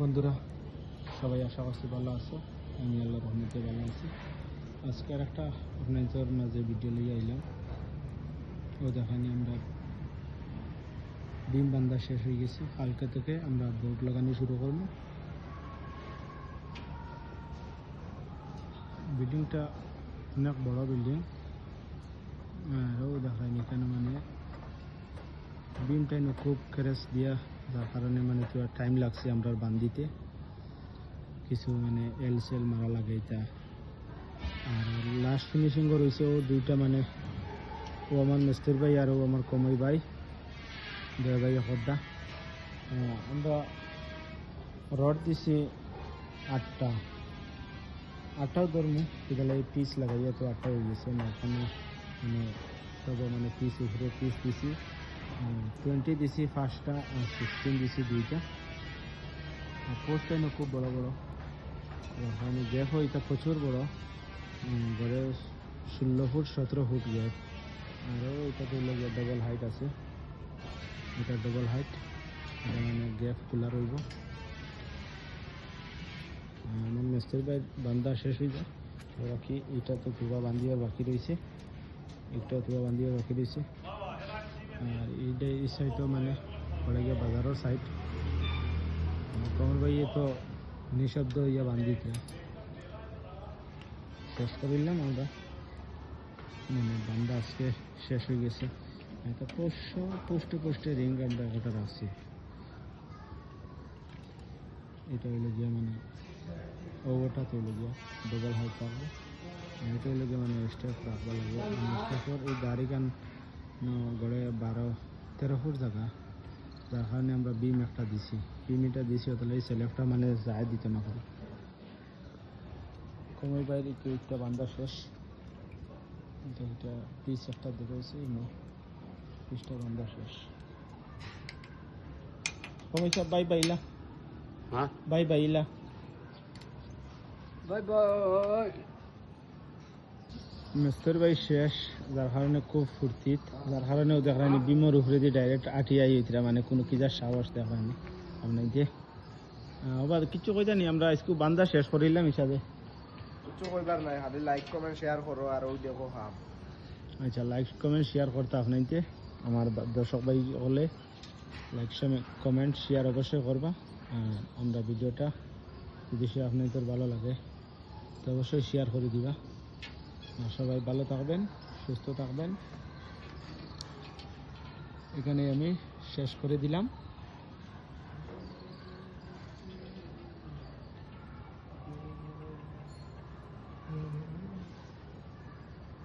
বন্ধুরা, সবাই আশা করছি ভালো আছো। আমি আল্লাহ রহমতে ভালো আছি। আজকে আর একটা আপনাদের মাঝে ভিডিও লিয়ে আইলাম, ও দেখানি আমরা ডিম বান্ধা শেষ হয়ে গেছি। কালকে থেকে আমরা বোর্ড লাগানো শুরু করব। বিল্ডিংটা অনেক বড় বিল্ডিং ও দেখায়নি এখানে মানে বিমটা এনে খুব ক্যারেস দিয়া যার কারণে মানে তো টাইম লাগছে আমরা বান্ধিতে কিছু মানে এল সেল মারা লাগে এটা আর লাস্ট ফিনিশিং রয়েছে ও দুইটা মানে ও আমার মিস্ত্রি ভাই আর ও আমার কমাই ভাই দুই ভাই হদ্দা আমরা রড দিছি আটটা আটটাও ধরমু এগুলো পিস লাগাইয়া তো আটটা হয়ে গেছে মাঝখানে মানে সব মানে পিস উপরে পিস দিছি টোয়েন্টি দিছি ফার্স্টটা আর সিক্সটিন দিছি দুইটা। আর পোস্টটা এনে খুব বড় বড়। ওখানে দেখো এটা প্রচুর বড়। গড়ে ষোলো ফুট, সতেরো ফুট গ্যাপ এটা তো হলো ডবল হাইট আছে। এটা ডবল হাইট এটা মানে গ্যাপ খোলা রইব। আমার মিস্ত্রি ভাই বান্ধা শেষ হয়ে যায়। বাকি এটা তো তুবা বান্ধিবার বাকি রয়েছে। এটা তুবা বান্ধিবার বাকি রয়েছে। এইটা এই সাইডও মানে পড়ে গিয়ে বাজারের সাইড কমর ভাই তো নিঃশব্দ ইয়ে বান্ধিতে শেষ করিলাম আমরা মানে বান্ধা আজকে শেষ হয়ে গেছে একটা পোস্ট পোস্টে রিং আমরা একটা রাখছি এটা হইল গিয়ে মানে তো হইল গিয়া ডবল হাইট থাকবে এটা হইল গিয়ে মানে স্টেপ রাখবা লাগবে স্টেপর এই গাড়ি গান গড়ে বারো তেরো ফুট জায়গা। যার কারণে আমরা বিম একটা দিছি। বিম এটা দিছি তাহলে এই সেলেফটা মানে যায় দিতে না পারে। কমের বাইরে একটু একটা বান্ধা শেষ। এটা এটা পিস একটা দেখেছি পিসটা বান্ধা শেষ। কমে সব বাই বাইলা হ্যাঁ? বাই বাইলা বাই বাই মিস্তর ভাই শেষ যার কারণে খুব ফুর্তিত যার কারণে ও দেখায়নি বিমর উপরে দিয়ে ডাইরেক্ট আটিয়াই হইতরা মানে কোনো কিজার সাহস দেখায়নি আপনি যে আবার কিছু কইতা নি আমরা আজকে বান্দা শেষ করিলাম হিসাবে। কিছু কইবার নাই খালি লাইক কমেন্ট শেয়ার করো আর ওই দেখো হাম। আচ্ছা লাইক কমেন্ট শেয়ার করতে আপনাইতে আমার দর্শক ভাই হলে লাইক কমেন্ট শেয়ার অবশ্যই করবা। আমরা ভিডিওটা যদি সে আপনাদের ভালো লাগে তো অবশ্যই শেয়ার করে দিবা। সবাই ভালো থাকবেন সুস্থ থাকবেন। এখানে আমি শেষ করে দিলাম।